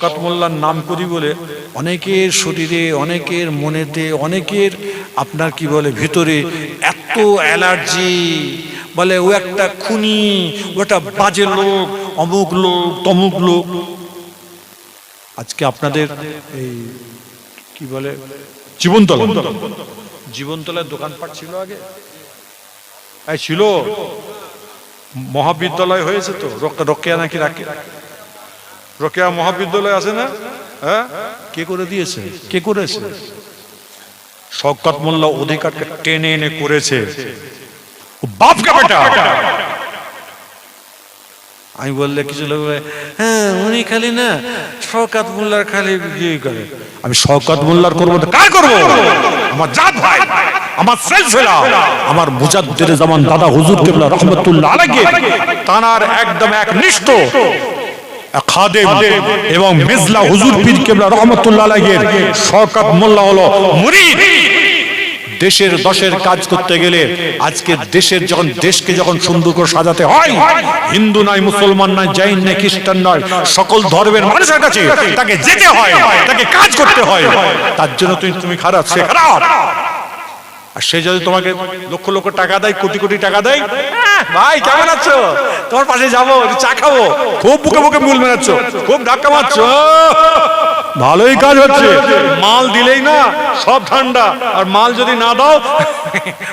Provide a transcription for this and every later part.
শওকত মোল্লার নাম করি বলে অনেকের শরীরে, অনেকের মনেতে, অনেকের আপনার কি বলে ভিতরে এত অ্যালার্জি। বলে ও একটা খুনি, ও একটা বাজে লোক, অমুক লোক, তমুক লোক। আজকে আপনাদের এই কি বলে জীবনতলা। জীবনতলায় দোকানপাট ছিল আগে? ছিল। মহাবিদ্যালয় হয়েছে তো রক- রকেয়া নাকি রাখে? রকেয়া মহাবিদ্যালয় আছে না? হ্যাঁ? কে করে দিয়েছে? কে করেছে? শওকত মোল্লা অধিকারকে টেনে এনে করেছে। ও বাপকা বেটা! আমি বললে কিছু লোক হ্যাঁ উনি খালি না শওকাত মোল্লার খালি ইয়ে করে। আমি শওকাত মোল্লার করব কার করব? আমার জাত ভাই আমার সিলসিলা আমার মুজাদ্দিদ জামান দাদা হুজুর কেবলা রহমতুল্লাহ আলাইহি তানার একদম একনিষ্ঠ এবং মিজলা হুজুর পীর কেবলা মোল্লা হলো মুরিদ। দেশের দশের কাজ করতে গেলে আজকে দেশের যখন দেশকে যখন সুন্দর করে সাজাতে হয়, হিন্দু নয়, মুসলমান নয়, জৈন নয়, খ্রিস্টান নয়, সকল ধর্মের মানুষের কাছে তাকে যেতে হয়, তাকে কাজ করতে হয়। তার জন্য তুমি তুমি খারাপ, সে খারাপ। আর সে যদি তোমাকে লক্ষ লক্ষ টাকা দেয় কোটি কোটি টাকা দেয় "আহ, ভাই কেমন আছো? তোমার পাশে যাব চা খাব। খুব বুকে বুকে মুল মেরাচ্ছ খুব ধাক্কা মারছো। ভালোই কাজ হচ্ছে। মাল দিলেই না সব ঠান্ডা। আর মাল যদি না দাও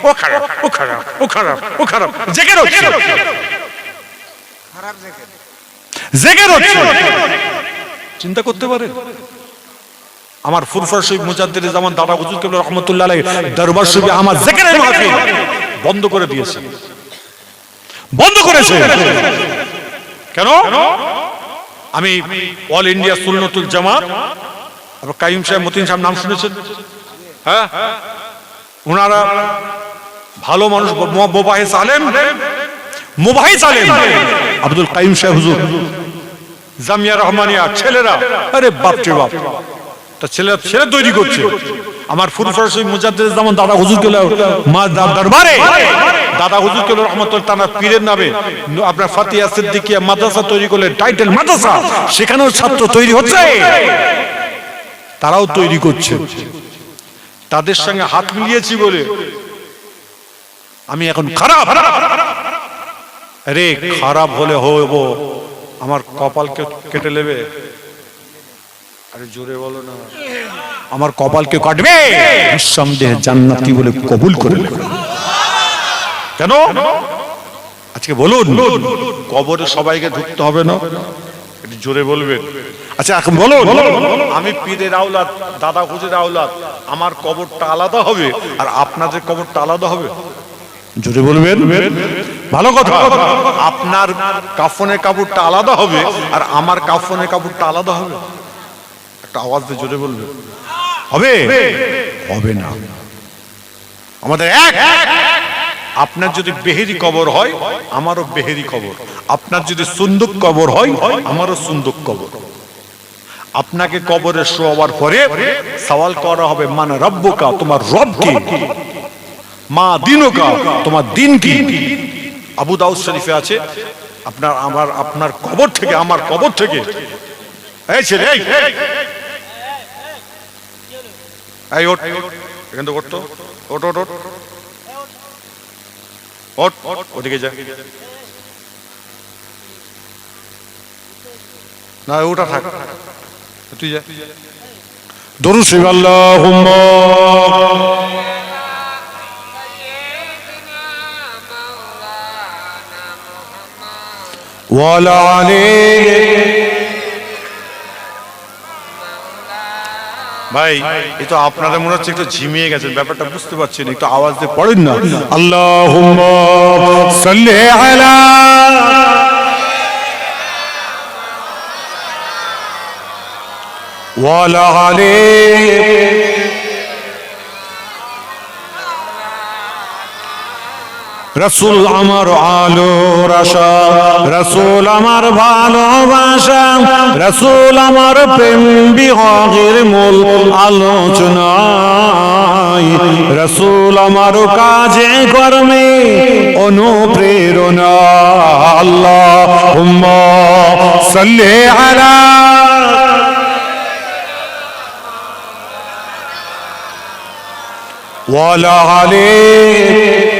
ও খারাপ ও খারাপ ও খারাপ ও খারাপ। জেগে রচ্ছে জেগে রচ্ছে চিন্তা করতে পারে? আমার ফুরফর শরীফ মুজাদ্দিদ জামান দাদা হুজুর কেবল রহমতুল্লাহ আলাইহি, দরবার শরীফে আমার জিকিরের মাহফিল বন্ধ করে দিয়েছে। বন্ধ করেছে। কেন? আমি অল ইন্ডিয়া সুন্নতুল জামাত, আবার কাইম সাহেব, মতিন সাহেব নাম শুনেছেন? হ্যাঁ? ওনারা ভালো মানুষ মোবাহিস আলেম মোবাহিস আলেম। আব্দুল কাইম সাহেব, হুজুর। জামিয়া রহমানিয়া, ছেলেরা। আরে বাপ রে বাপ। তা ছেলে ছেলে তৈরি করছে। আমার ফুরফর শরীফ মুজাদ্দিদ জামান দাদা হুজুর কেল মা দরবারে। দাদা হুজুর কেল রহমতুল্লাহ তানা পীরের নামে। আপনার ফাতিয়া সিদ্দিকিয়া মাদ্রাসা তৈরি করলেন টাইটেল মাদ্রাসা। সেখানেও ছাত্র তৈরি হচ্ছে। তারাও তৈরি করছে। তাদের সঙ্গে হাত মিলিয়েছি বলে আমি এখন খারাপ। রে খারাপ হলে হইব আমার কপালকে কেটে নেবে। আরে জোরে বলো না। আমার কপালকে কাটবে। নিঃসন্দেহে জান্নাতি বলে কবুল করে। কেন? আজকে বলুন। কবরে সবাইকে ঢুকতে হবে না? একটু জোরে বলবেন। আচ্ছা এখন বলুন। আমি পীরের আওলাদ দাদা হুজুর আওলাদ। আমার কবরটা আলাদা হবে আর আপনাদের কবরটা আলাদা হবে? জোরে বলবেন। ভালো কথা। আপনার কাফনের কাপড়টা আলাদা হবে আর আমার কাফনের কাপড়টা আলাদা হবে? একটা আওয়াজ দিয়ে জোরে বলবে। হবে? হবে। না। আমাদের এক। আপনার যদি বেহেরি কবর হয় আমারও বেহেরি কবর। আপনার যদি সুন্দুক কবর হয় আমারও সুন্দুক কবর। আপনাকে কবরে শোয়াবার পরে সওয়াল করা হবে মানে রব্বকা তোমার রব কি? মা দিনকা তোমার দিন কি? আবু দাউদ শরীফে আছে আপনার আমার আপনার কবর থেকে আমার কবর থেকে এই ছেলে এই ওঠ, এখান থেকে ওঠ ওঠ ওঠ। ওঠ, ওদিকে যা। না ওটা থাক। তুই যা। আল্লাহুম্মা। ওয়ালা ভাই এ তো আপনারা মনে হচ্ছে একটু ঝিমিয়ে গেছেন, ব্যাপারটা বুঝতে পারছেন একটু আওয়াজ দিয়ে পড়েন না। আল্লাহুম্মা সাল্লি আলা ওয়ালা আলাইহি رسول أمر عالو رشا رسول أمر بالو باشا رسول أمر بن بغاغر مول عالو جنائي رسول أمر كاجي قرمي انو پريرنا اللهم صلي على وعلى عليك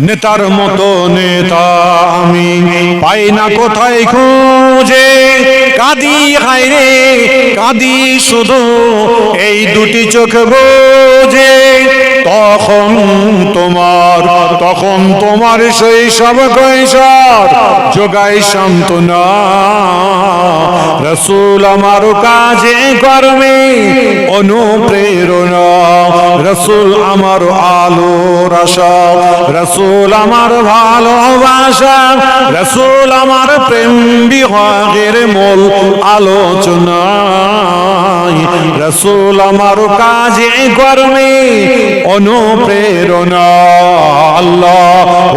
নেতার মতো নেতা আমি। পাই না কোথায় খুঁজে? কাঁদি হাইরে কাঁদি শুধু। এই দুটি চোখ বোঝে। তখন তোমার তখন তোমার সেই সব কৈশোর যোগাই সান্ত্বনা। রসুল আমার কাজে কর্মে অনুপ্রেরণা। রসুল আমার আলো আশা। রসুল আমার ভালোবাসা। রসুল আমার প্রেম বিভাগের মূল আলোচনা রসুল আমার কাজে কর্মে অনুপ্রেরণা আল্লাহ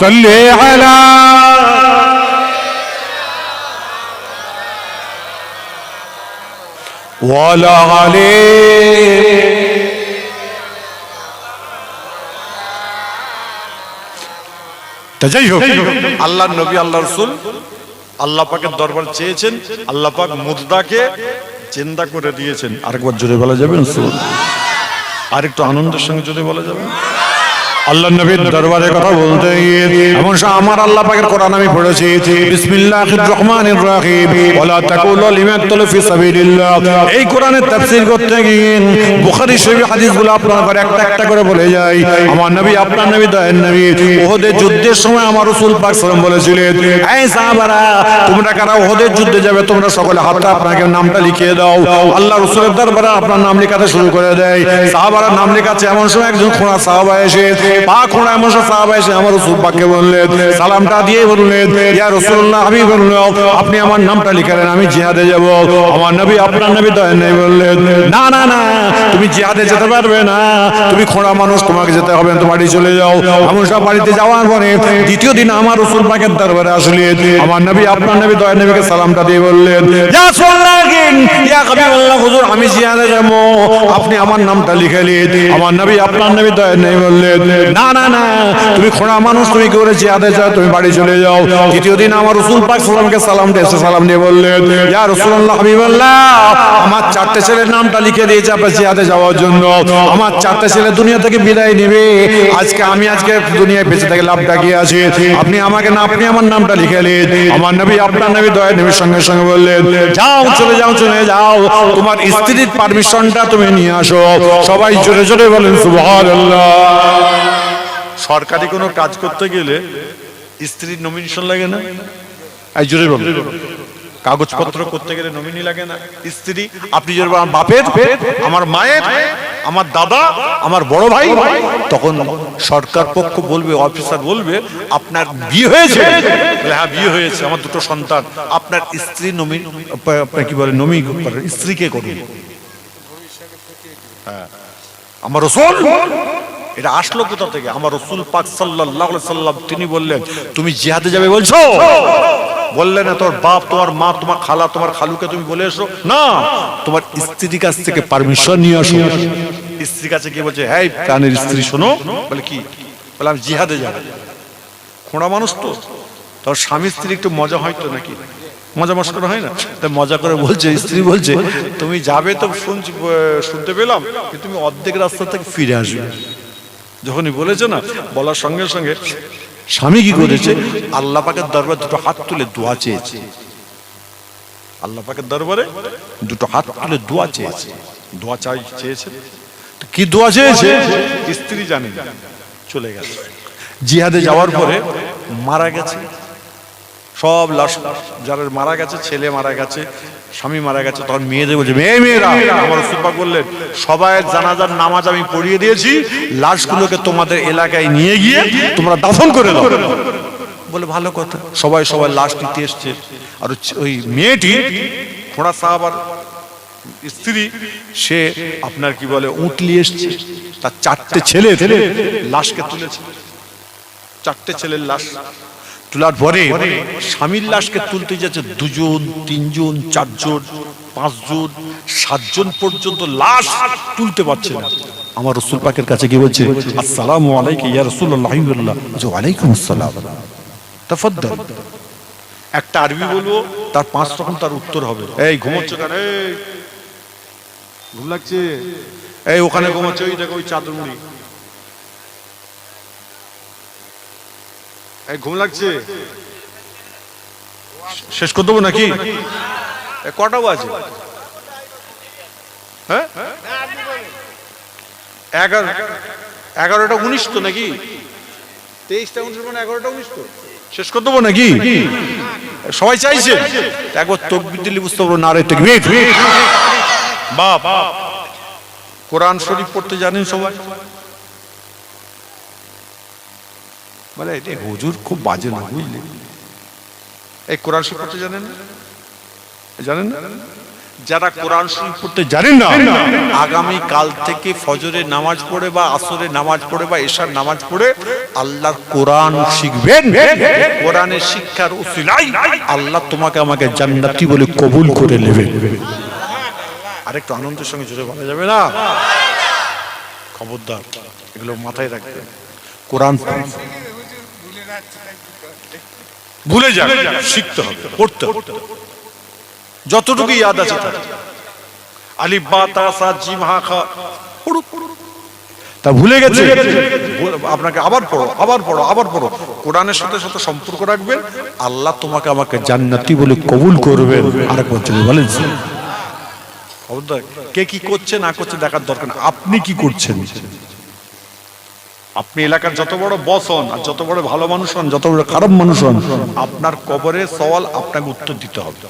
সাল্লি আলা আল্লাহ নবী আল্লাহ রসুল আল্লাহ পাকের দরবার চেয়েছেন, আল্লাহ পাক মুর্দাকে চিন্তা করে দিয়েছেন। আরেকবার জোরে বলা যাবে আর একটু আনন্দের সঙ্গে যদি বলা যাবে? আল্লাহ নবীর দরবারে কথা বলতে গিয়ে এমন আমার আল্লাহ পাকের কোরআন আমি পড়েছি, বিসমিল্লাহির রহমানির রহিম, ওয়ালা তাকুলু তুল ফি সাবিলিল্লাহ। এই কোরআনের তাফসীর করতে গিয়ে বুখারী শরীফ হাদিসগুলো আপনার করে একটা একটা করে বলে যাই আমার নবী, আপনার নবী দয়ার নবী ওহদের যুদ্ধের সময় আমার রাসূল পাক সাল্লাল্লাহু বলেছিলেন, এই সাহাবারা, তোমরা কারা ওহদের যুদ্ধে যাবে, তোমরা সকলে হাতটা আপনাকে নামটা লিখিয়ে দাও। আল্লাহ রাসূলের দরবারে আপনার নাম লেখাতে শুরু করে দেয়। সাহাবারা নাম লেখাচ্ছে, এমন সময় একজন খোঁড়া সাহাবা এসে পা খোঁড়া এমন সময় এসে আমার রাসূল বললেন, সালামটা দিয়ে বললেন রাসূলুল্লাহ আমি বললেন আপনি আমার নামটা লিখালেন, আমি জিহাদে যাব। আমার নবী আপনার নবী দয়ার নবী বললেন, না না না, তুমি জিহাদে যেতে পারবে না। তুমি খোঁড়া মানুষ, তোমাকে যেতে হবে বাড়ি চলে যাও। সব বাড়িতে যাওয়ার পরে দ্বিতীয় দিন আমার রসুল পাকের দরবারে আসলে আমার নবী আপনার নবী দয়ার নবীকে সালামটা দিয়ে বললেন আমি জিহাদে যাব। আপনি আমার নামটা লিখালেন আমার নবী আপনার নবী দয়ার নবী বললেন না না না, তুমি খোঁড়া মানুষ, তুমি করে জিহাদে যাও তুমি বাড়ি চলে যাও। তৃতীয় দিন আমার রসুল পাক সালামকে সালাম এসে সালাম দিয়ে বললেন, ইয়া রাসূলুল্লাহ, হাবিবাল্লাহ, আমার চারটে ছেলের নামটা লিখে দিয়েছে আপনার জিহাদে যাওয়ার জন্য। আমার চারটে ছেলে দুনিয়া থেকে বিদায় নেবে। আজকে আমি আজকে দুনিয়ায় বেঁচে থেকে লাভটা কি আছে। আপনি আমাকে না, আপনি আমার নামটা লিখেলেন আমার নবী, আপনার নবী দয়া নবীর সঙ্গে সঙ্গে বললেন, যাও, চলে যাও চলে যাও। তোমার স্ত্রীর পারমিশনটা তুমি নিয়ে আসো। সবাই জোরে জোরে বলেন, সুবহানাল্লাহ। সরকারি কোনো কাজ করতে গেলে স্ত্রীর নমিনেশন লাগে না? এই জোরে বলুন। কাগজপত্র করতে গেলে নমিনি লাগে না। স্ত্রী আপনি যদি আমার বাপের আমার মায়ের আমার দাদা আমার বড় ভাই তখন সরকার পক্ষ বলবে অফিসার বলবে আপনার বিয়ে হয়েছে? হ্যাঁ বিয়ে হয়েছে আমার দুটো সন্তান। আপনার স্ত্রী নমি আপনার কি বলে নমি স্ত্রীকে করুন। হ্যাঁ। আমার রসুল এটা আসলো কোথা থেকে? আমার রসুল পাক আলাইহি সাল্লাম তিনি বললেন, তুমি জিহাদে যাবে বলছো? বললে, না, তোর বাপ, তোমার মা, তোমার খালা, তোমার খালুকে তুমি বলে এসো। না, তোমার স্ত্রীর কাছ থেকে পারমিশন নিয়ে আসো। স্ত্রীর কাছে কি বলছে হ্যাঁ প্রাণের স্ত্রী, শোনো। বলে, কি? বলে, আমি জিহাদে যাব। খোঁড়া মানুষ তো। তোর স্বামী স্ত্রী একটু মজা হয় তো নাকি? মজা মস্করা হয় না? তাই মজা করে বলছে, স্ত্রী বলছে, তুমি যাবে তো, শুনছি, শুনতে পেলাম তুমি অর্ধেক রাস্তা থেকে ফিরে আসবে। যখনই বলেছে না বলার সঙ্গে সঙ্গে স্বামী কি করেছে? আল্লাহ পাকের দরবারে দুটো হাত তুলে দোয়া চেয়েছে। আল্লাহ পাকের দরবারে দুটো হাত তুলে দোয়া চেয়েছে। দোয়া চাই চেয়েছে। তো কি দোয়া চেয়েছে? স্ত্রী জানে। চলে গেছে। জিহাদে যাওয়ার পরে মারা গেছে। সব লাশ যারা মারা গেছে, ছেলে মারা গেছে, স্বামী মারা গেছে, তখন মেয়েদের বলছে, মেয়ে, মেয়েরা, আমার সুপাক বললেন সবাই জানাজার নামাজ আমি পড়িয়ে দিয়েছি, লাশগুলোকে তোমাদের এলাকায় নিয়ে গিয়ে তোমরা দাফন করে দাও। বলে, ভালো কথা। সবাই সবাই লাশ নিতে এসছে। আর ওই মেয়েটি, খোঁড়া সাহাবার স্ত্রী, সে আপনার কি বলে, উঁটলি এসছে। তার চারটে ছেলে, লাশকে তুলেছে। চারটে ছেলের লাশ। তোলার পরে স্বামীর লাশকে তুলতে যাচ্ছে দুজন, তিনজন, চারজন, পাঁচজন, সাতজন পর্যন্ত লাশ তুলতে পারছে না। আমার রসুল পাকের কাছে গিয়ে বলছে, আসসালামু আলাইকুম ইয়া রাসূলুল্লাহ ওয়া আলাইকুম আসসালাম। তাফাদ্দাল। একটা আরবি বলব, তার পাঁচ রকম তার উত্তর হবে। এই, ঘুমোচ্ছ কেন? এই, ঘুম লাগছে? এই, ওখানে ঘুমোচ্ছে ওই দেখো, ওই চাদর মুড়ি। ঘুম লাগছে। শেষ করে দেবো নাকি? এ, কটা বাজে? হ্যাঁ? এগারো এগারোটা উনিশ তো নাকি? তেইশটা উনিশ মানে এগারোটা উনিশ তো। শেষ করে দেবো নাকি? সবাই চাইছে? একবার তকবির দিলে বুঝতে পারব না রে তকবির। বাপ। কোরআন শরীফ পড়তে জানেন সবাই? মানে এটা হুজুর খুব বাজে না, বুঝলি? এই কোরআন শরীফ পড়তে জানেন জানেন না? যারা কোরআন শরীফ পড়তে জানেন না, আগামী কাল থেকে ফজরের নামাজ পড়ে বা আসরের নামাজ পড়ে বা এশার নামাজ পড়ে, আল্লাহর কোরআন শিখবেন। কোরআনের শিক্ষার উসিলাই আল্লাহ তোমাকে আমাকে জান্নাতি বলে কবুল করে নেবেন। আরেকটু আনন্দের সঙ্গে জোরে বলা যাবে না? খবরদার, এগুলো মাথায় রাখবে কোরআন ভুলে যাবে শিখতে হবে পড়তে হবে। যতটুকু ইয়াদ আছে আলিফ বা তা সা জিম হা খা পড়ো তা ভুলে গেছে? আপনাকে আবার পড়ো আবার পড়ো আবার পড়ো। কোরআনের সাথে সাথে সম্পর্ক রাখবেন। আল্লাহ তোমাকে আমাকে জান্নাতি বলে কবুল করবেন। আরেকবার চলে বলেন। কে কি করছে না করছে দেখার দরকার আপনি কি করছেন? আপনি এলাকার যত বড় বস হন আর যত বড় ভালো মানুষ হন, যত বড় খারাপ মানুষ হন, আপনার কবরে সওয়াল আপনাকে উত্তর দিতে হবে।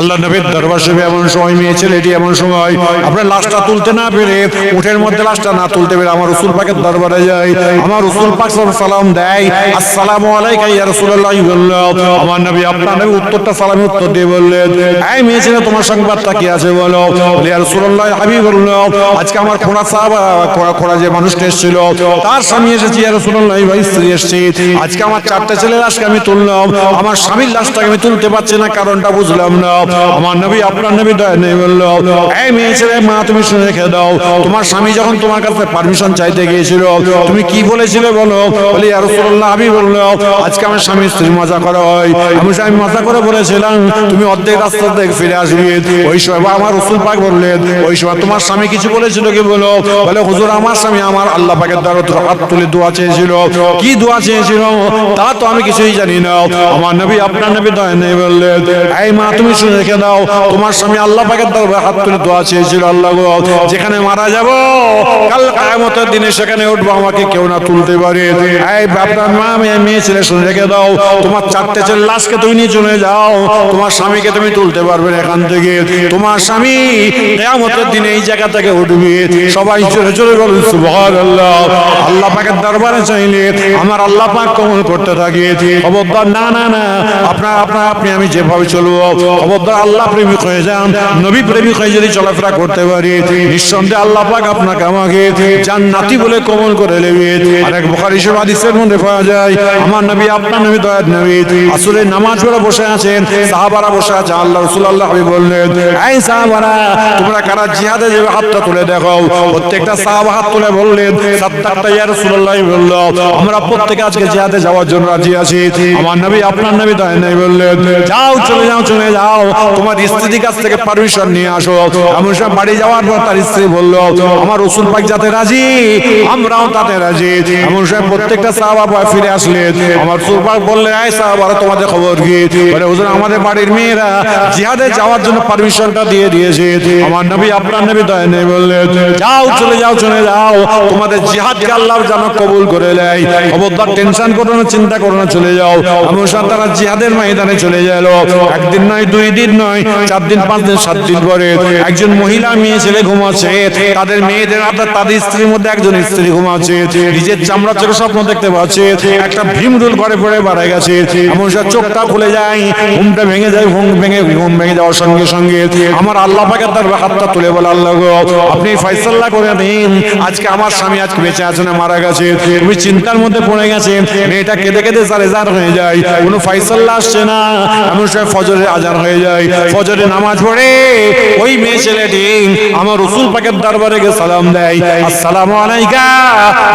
আল্লাহ নবীর দরবার এমন সময় মেয়ে ছেলেটি এমন সময়। আপনার লাশটা তুলতে না পেরে উঠের মধ্যে লাশটা না তুলতে পেরে আমার রসুল পাকের দরবারে যাই, আমার রসুল পাক সালাম দেয়, আসসালামু আলাইকা ইয়া রাসূলুল্লাহ আমার নবী আপনার নবী উত্তরটা সালামে উত্তর দিয়ে বললেন, এই মেয়ে ছেলে তোমার সংবাদটা কি আছে বলো? ইয়া রাসূলুল্লাহ হাবিব বলল, আজকে আমার খোড়া সাহাবা, খোড়া যে মানুষটা এসেছিল, তার স্বামী এসেছে, ইয়া রাসূলুল্লাহ ভাই, স্ত্রী এসেছে। আজকে আমার চারটা ছেলের লাশকে আমি তুললাম, আমার স্বামীর লাশটাকে আমি তুলতে পারছি না, কারণটা বুঝলাম না। আমার নবী আপনার নবী দয়া নেই বলল। এই মেয়ে ছেলে মা তুমি শুনে রেখে দাও। তোমার স্বামী যখন তোমার কাছে পারমিশন চাইতে গিয়েছিল তুমি কি বলেছিলে বলো? বলি আর আমি বলল আজকে আমার স্বামী স্ত্রী মজা করা হয়। আমি আমি মজা করে বলেছিলাম তুমি অর্ধেক রাস্তা থেকে ফিরে আসবে। ওই সময় বা আমার রসুল পাক বললেন ওই সময় তোমার স্বামী কিছু বলেছিল কি বলো? বলে হুজুর আমার স্বামী আমার আল্লাহ পাকের দ্বারা হাত তুলে দোয়া চেয়েছিল। কি দোয়া চেয়েছিল? তা তো আমি কিছুই জানি না। আমার নবী আপনার নবী দয়া নেই বললেন এই মা তুমি শুনে রেখে দাও। তোমার স্বামী আল্লাহ পাকের দরবারে হাত তুলে দোয়া চেয়েছিল, আল্লাহ গো, যেখানে মারা যাব, কাল কিয়ামতের দিনে সেখানে উঠবো, আমাকে কেউ না তুলতে পারে। আপনার মা মেয়ে মেয়ে ছেলে, শুনে রেখে দাও। তোমার চারটে ছেলে লাশকে তুমি নিয়ে চলে যাও। তোমার স্বামীকে তুমি তুলতে পারবে এখান থেকে। তোমার স্বামী কিয়ামতের দিনে এই জায়গা থেকে উঠবে। সবাই চলে চলে বলুন, সুবহানাল্লাহ। আল্লাহ পাকের দরবারে চাইলে আমার আল্লাহ পাক কবুল করতে থাকে। খবরদার, না না না, আপনার আপনার, আপনি, আমি যেভাবে চলবো আল্লাহ প্রেমিক হয়ে যান, নবী প্রেমিক হয়ে যদি চলাফেরা করতে পারি, নিঃসন্দেহে আল্লাহ পাক আপনাকে আমাকে বলে কবুল করে নেবে। মধ্যে পাওয়া যায়, আমার নবী আপনার নবী দয়ার নবী আসলে নামাজ পড়ে বসে আছেন, সাহাবারা বসে আছে, আল্লাহ আল্লাহ বললেন, এই সাহাবারা, তোমরা কারা জিহাদে যাবে হাতটা তুলে দেখো? প্রত্যেকটা সাহাবা হাত তুলে বললেন রাসূলুল্লাহ বলল, আমরা প্রত্যেকে আজকে জিহাদে যাওয়ার জন্য রাজি আছি। আমার নবী আপনার নবী দয়া নেই বললেন, যাও, চলে যাও চলে যাও। তোমার স্ত্রীর কাছ থেকে পারমিশন নিয়ে আসো। এমন সময় বাড়ি যাওয়ার পর তার স্ত্রী বলল আমার রসুল পাক যাতে রাজি আমরাও তাতে রাজি। এমন সময় প্রত্যেকটা সাহাবা বয় ফিরে আসলেন। আমার রসুল পাক বললেন এই সাহাবারা তোমাদের খবর কি? বলে হুজুর আমাদের বাড়ির মেয়েরা জিহাদে যাওয়ার জন্য পারমিশনটা দিয়ে দিয়েছে। আমার নবী আপনার নবী দয়া নেই বললেন যাও চলে যাও চলে যাও। তোমাদের জিহাদকে আল্লাহ যেন কবুল করে নেয়। খবরদার টেনশন করো না চিন্তা করো না চলে যাও। এমন সময় তারা জিহাদের ময়দানে চলে গেল। একদিন নয় দুই দিন নয় চার দিন পাঁচ দিন, সাত দিন পরে একজন মহিলা, মেয়ে, ছেলে ঘুমাচ্ছে। তাদের মেয়েদের অর্থাৎ তাদের স্ত্রীর মধ্যে একজন স্ত্রী ঘুমাচ্ছে। নিজের চামড়া চোখে স্বপ্ন দেখতে পাচ্ছে। একটা ভীম ভীমরুল ঘরে পড়ে বাড়া গেছে। এমন সময় চোখটা খুলে যায়, ঘুমটা ভেঙে যায়, ঘুম ভেঙে ঘুম ভেঙে যাওয়ার সঙ্গে সঙ্গে আমার আল্লাহ পাকের তার হাতটা তুলে বলে, আল্লাহ আপনি ফয়সাল্লাহ করে দিন। আজকে আমার স্বামী আজকে বেঁচে আছে না মারা গেছে। তুমি চিন্তার মধ্যে পড়ে গেছে। মেয়েটা কেঁদে কেঁদে সারে জার হয়ে যায়। কোনো ফয়সাল্লাহ আসছে না। এমন সময় ফজরের আজান হয়ে যায় যায় ফজরে নামাজ পড়ে ওই মেয়ে ছেলেটি আমার রসুল পাকের দরবারে গিয়ে সালাম দেয়। আসসালামু আলাইকা,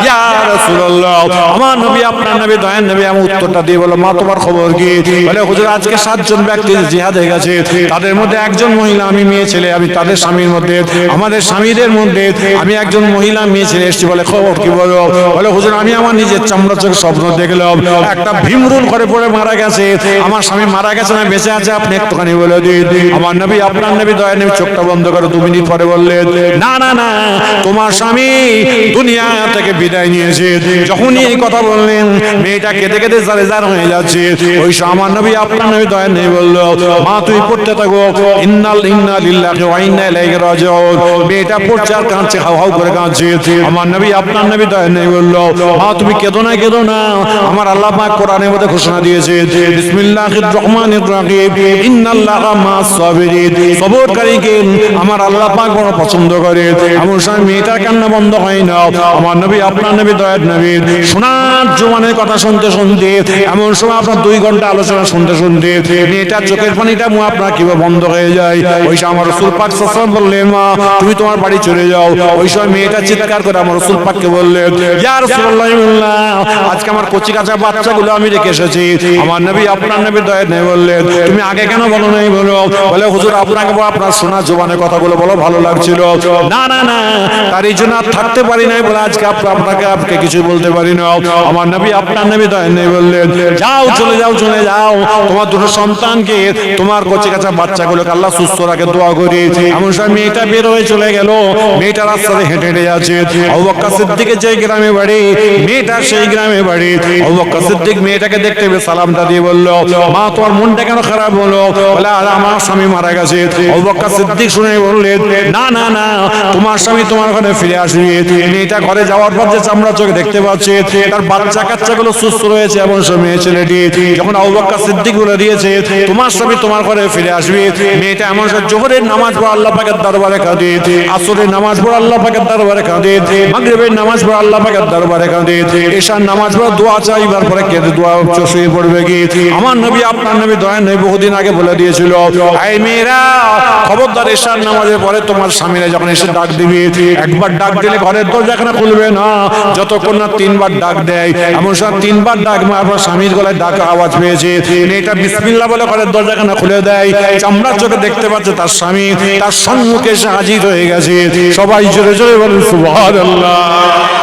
ইয়া রাসূলুল্লাহ। আমার নবী, আপনার নবী দয়ান নবী উত্তরটা দিয়ে মা, তোমার খবর কি? বলে, হুজুর, আজকে সাতজন ব্যক্তি জিহাদে গেছে। তাদের মধ্যে একজন মহিলা আমি, মেয়ে ছেলে, আমি তাদের স্বামীর মধ্যে, আমাদের স্বামীদের মধ্যে আমি একজন মহিলা, মেয়ে ছেলে এসেছি বলে খবর কি বলো? বলে, হুজুর, আমি আমার নিজের চামড়া চোখে স্বপ্ন দেখলাম। একটা ভীমরুল করে পড়ে মারা গেছে। আমার স্বামী মারা গেছে না বেঁচে আছে, আপনি একটুখানি বলে দিন আমার নবী, আপনার নবী দয়া নবী চোখটা বন্ধ করে, দু মিনিট পরে বললেন না না না, তোমার স্বামী দুনিয়া থেকে বিদায় নিয়েছে যখনই এই কথা বললেন, মেয়েটা কেঁদে কেঁদে জারে জার হয়ে যাচ্ছে। ওই আমার নবী, আপনার নবী দয়া নেই বলল, মা, তুই পড়তে থাকো। ইন্নাল ইন্না লিল্লাহি ওয়া ইন্না ইলাইহি রাজিউন। মেয়েটা পড়ছে আর কাঁদছে, হাউ হাউ করে কাঁদছে। আমার নবী, আপনার নবী দয়া নেই বলল, মা, তুমি কেঁদো না কেঁদো না। আমার আল্লাহ পাক কোরআনের মধ্যে ঘোষণা দিয়েছে, বিসমিল্লাহির রহমানির রহিম। ইন্নাল্লাহা মু, তুমি তোমার বাড়ি চলে যাও। ওই সময় মেয়েটা চিৎকার করে আমার রসুল পাককে বললেন আজকে আমার কচি কাঁচা বাচ্চাগুলো আমি রেখে এসেছি। আমার নবী, আপনার নবী দয়া নেই বললেন, তুমি আগে কেন বলো নাই বলো। বলে হুজুর আপনাকে আপনার শোনা জোবানের কথাগুলো বলো ভালো লাগছিল? না না না। তার এই জন্য থাকতে পারি নাই বলে আজকে আপনাকে আপনাকে কিছু বলতে পারি না। আমার নবী আপনার নবী দয়া নেই বললেন যাও চলে যাও চলে যাও। তোমার দুটো সন্তানকে তোমার কচি কাঁচা বাচ্চাগুলোকে আল্লাহ সুস্থ রাখে দোয়া করি। এমন সময় মেয়েটা বের হয়ে চলে গেল। মেয়েটা রাস্তাতে হেঁটে হেঁটে যাচ্ছে। বকর সিদ্দিকের যে গ্রামে বাড়ি মেয়েটা সেই গ্রামে বাড়ি। বকর সিদ্দিক মেয়েটাকে দেখতে পেয়ে সালামটা দিয়ে বলল মা তোমার মনটা কেন খারাপ হলো? বলে, আর, আমার স্বামী মারা গেছে। সিদ্দিক শুনে বললেন, না না না, তোমার স্বামী তোমার ঘরে ফিরে আসবে ঘরে যাওয়ার পর যে চামড়া চোখে দেখতে পাচ্ছে, তার বাচ্চা সুস্থ রয়েছে ছেলেটি। যখন সিদ্দিক বলে দিয়েছে, তোমার স্বামী তোমার ঘরে ফিরে আসবে। মেয়েটা এমন জোহরের নামাজ পড়ে, আল্লাহ পাকের দরবারে কাঁদে। আসরের নামাজ পড়ে, আল্লাহ পাকের দরবারে কাঁদে। মাগরিবের নামাজ পড়ে, আল্লাহ পাকের দরবারে কাঁদে। এশার নামাজ পড়ে, দোয়া চাইবার পরে কেঁদে দোয়া শুয়ে পড়বে কি আমার নবী, আপনার নবী দয়া নবী বহুদিন আগে বলে দিয়েছিল আই মেয়েরা খবরদার এশার নামাজের পরে তোমার স্বামীরা যখন এসে ডাক দিবি, একবার ডাক দিলে ঘরের দরজা এখানে খুলবে না। যতক্ষণ না তিনবার ডাক দেয়, এমন সময় তিনবার ডাক আপনার স্বামীর গলায় ডাক আওয়াজ পেয়েছে। মেয়েটা বিসমিল্লাহ বলে ঘরের দরজা এখানে খুলে দেয়। চামড়ার চোখে দেখতে পাচ্ছে তার স্বামী, তার সম্মুখে এসে হাজির হয়ে গেছে। সবাই জোরে জোরে বলেন, সুবহানাল্লাহ।